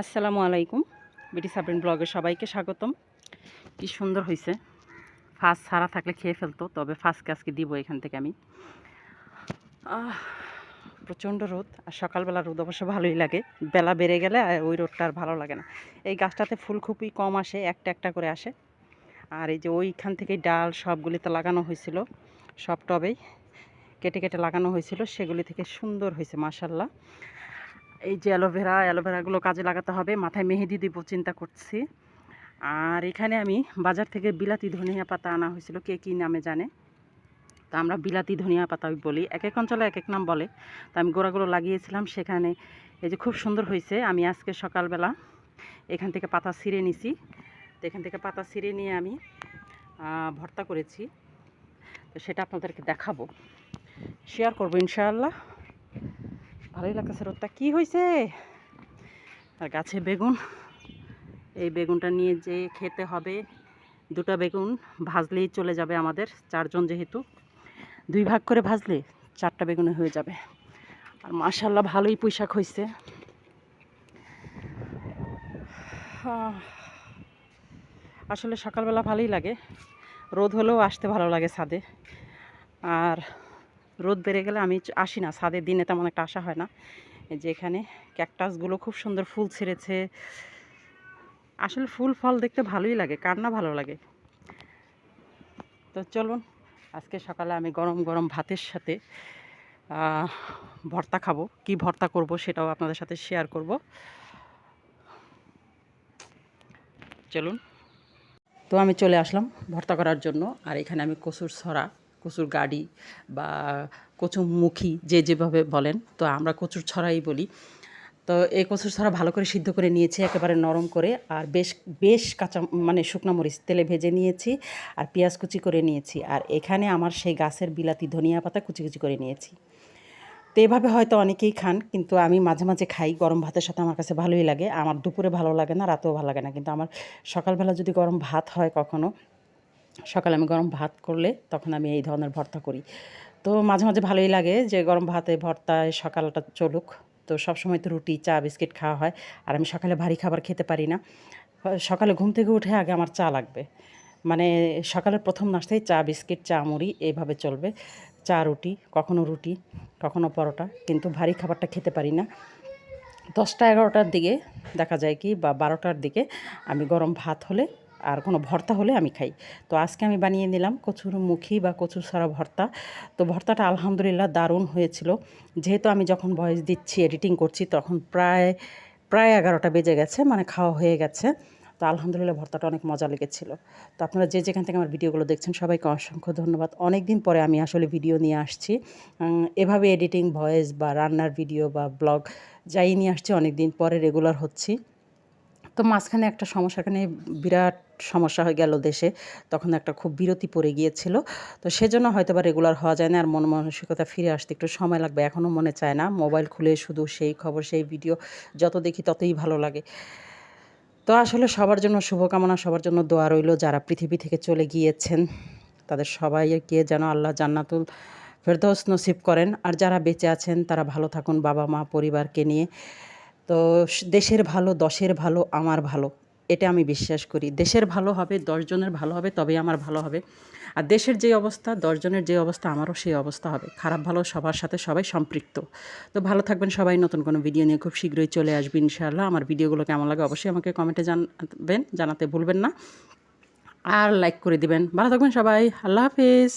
আসসালামু আলাইকুম। বিটি সাবরিন ব্লগে সবাইকে স্বাগতম। কি সুন্দর হয়েছে ফাঁস ছাড়া থাকলে খেয়ে ফেলতো, তবে ফাঁসকে আজকে দিব এখান থেকে আমি। প্রচণ্ড রোদ, আর সকালবেলা রোদ অবশ্য ভালোই লাগে। বেলা বেড়ে গেলে ওই রোদটা আর ভালো লাগে না। এই গাছটাতে ফুল খুবই কম আসে, একটা একটা করে আসে। আর এই যে ওইখান থেকে ডাল সবগুলিতে লাগানো হয়েছিল, সব টবেই। কেটে কেটে লাগানো হয়েছিল, সেগুলি থেকে সুন্দর হয়েছে মাসাল্লাহ এই যে অ্যালোভেরা অ্যালোভেরাগুলো কাজে লাগাতে হবে। মাথায় মেহেদি দিব, চিন্তা করছি। আর এখানে আমি বাজার থেকে বিলাতি ধনিয়া পাতা আনা হয়েছিল, কে কী নামে জানে? তা আমরা বিলাতি ধনিয়া পাতা বলি। এক এক অঞ্চলে এক এক নাম বলে। তা আমি গোড়াগুলো লাগিয়েছিলাম, সেখানে এই যে খুব সুন্দর হয়েছে। আমি আজকে সকালবেলা এখান থেকে পাতা ছিঁড়ে নিছি। তো এখান থেকে পাতা ছিঁড়ে নিয়ে আমি ভর্তা করেছি। তো সেটা আপনাদেরকে দেখাবো। শেয়ার করব, ইনশাআল্লাহ। ভালোই লাগতেছে রোদটা। কি হয়েছে আর গাছে বেগুন। এই বেগুনটা নিয়ে যে খেতে হবে, দুটো বেগুন ভাজলেই চলে যাবে আমাদের চারজন যেহেতু। দুই ভাগ করে ভাজলে চারটা বেগুনে হয়ে যাবে। আর মাশাল্লাহ ভালোই পুঁইশাক হয়েছে আসলে সকালবেলা ভালোই লাগে। রোদ হলেও আসতে ভালো লাগে ছাদে। আর রোদ বেড়ে গেলে আমি আসি না। ছাদের দিনে তেমন একটা আসা হয় না। যে এখানে ক্যাকটাসগুলো খুব সুন্দর ফুল ছেড়েছে। আসলে ফুল, ফল দেখতে ভালোই লাগে, কার না ভালো লাগে? তো চলুন, আজকে সকালে আমি গরম গরম ভাতের সাথে ভর্তা খাব। কি ভর্তা করব সেটাও আপনাদের সাথে শেয়ার করব। চলুন। তো আমি চলে আসলাম ভর্তা করার জন্য। আর এখানে আমি কচুর ছড়া। কচুর গাড়ি বা কচুমুখী যে যেভাবে বলেন, তো আমরা কচুর ছড়াই বলি। তো এই কচুর ছড়া ভালো করে সিদ্ধ করে নিয়েছি, একেবারে নরম করে, আর বেশ বেশ কাঁচা মানে শুকনো মরিচ তেলে ভেজে নিয়েছি, আর পেঁয়াজ কুচি করে নিয়েছি, আর এখানে আমার সেই গাছের বিলাতি ধনিয়া পাতা কুচি কুচি করে নিয়েছি। তো এভাবে হয়তো অনেকেই খান, কিন্তু আমি মাঝে মাঝে খাই, গরম ভাতের সাথে আমার কাছে ভালোই লাগে। আমার দুপুরে ভালো লাগে না, রাতেও ভালো লাগে না, কিন্তু আমার সকালবেলা যদি গরম ভাত হয় কখনো সকালে আমি গরম ভাত করলে তখন আমি এই ধরনের ভর্তা করি। তো মাঝে মাঝে ভালোই লাগে যে গরম ভাতে ভর্তায় সকালটা চলুক। তো সবসময় তো রুটি, চা, বিস্কিট খাওয়া হয়। আর আমি সকালে ভারী খাবার খেতে পারি না। সকালে ঘুম থেকে উঠে আগে আমার চা লাগবে। মানে সকালের প্রথম নাস্তায় চা, বিস্কিট, চা, মুড়ি এইভাবে চলবে। চা, রুটি, কখনো রুটি, কখনো পরোটা। কিন্তু ভারী খাবারটা খেতে পারি না। দশটা এগারোটার দিকে দেখা যায় কি বা বারোটার দিকে আমি গরম ভাত হলে আর কোনো ভর্তা হলে আমি খাই। তো আজকে আমি বানিয়ে নিলাম কচুর মুখী বা কচুর সারা ভর্তা। তো ভর্তাটা আলহামদুলিল্লাহ দারুণ হয়েছিল। যেহেতু আমি যখন ভয়েস দিচ্ছি, এডিটিং করছি, তখন প্রায় প্রায় এগারোটা বেজে গেছে মানে খাওয়া হয়ে গেছে। তো আলহামদুলিল্লাহ ভর্তাটা অনেক মজা লেগেছিল। তো আপনারা যে যেখান থেকে আমার ভিডিওগুলো দেখছেন, সবাইকে অসংখ্য ধন্যবাদ। অনেক দিন পরে আমি আসলে ভিডিও নিয়ে আসছি। এভাবে এডিটিং, ভয়েস বা রান্নার ভিডিও বা ব্লগ যাই নিয়ে আসছি অনেক দিন পরে রেগুলার হচ্ছি। তো মাঝখানে একটা সমস্যা, এখানে বিরাট সমস্যা হয়ে গেল দেশে, তখন একটা খুব বিরতি পড়ে গিয়েছিল। তো সেজন্য হয়তো বা রেগুলার হওয়া যায় না আর মন মানসিকতা ফিরে আসতে একটু সময় লাগবে এখনও মনে চায় না। মোবাইল খুলে শুধু সেই খবর, সেই ভিডিও যত দেখি ততই ভালো লাগে। তো আসলে সবার জন্য শুভকামনা, সবার জন্য দোয়া রইল যারা পৃথিবী থেকে চলে গিয়েছেন, তাদের সবাইকে যেন আল্লাহ জান্নাতুল ফেরদৌস নসিব করেন। আর যারা বেঁচে আছেন, তারা ভালো থাকুন বাবা মা পরিবারকে নিয়ে। তো দেশের ভালো, দশের ভালো, আমার ভালো। এটা আমি বিশ্বাস করি। দেশের ভালো হবে দশজনের ভালো হবে, তবেই আমার ভালো হবে। আর দেশের যে অবস্থা দশজনের যে অবস্থা, আমারও সেই অবস্থা হবে। খারাপ ভালো সবার সাথে সবাই সম্পৃক্ত। তো ভালো থাকবেন সবাই, নতুন কোনো ভিডিও নিয়ে খুব শীঘ্রই চলে আসবে ইনশাআল্লাহ। আমার ভিডিওগুলো কেমন লাগে অবশ্যই আমাকে কমেন্টে জানাবেন, জানাতে ভুলবেন না। আর লাইক করে দিবেন। ভালো থাকবেন সবাই, আল্লাহ হাফিজ।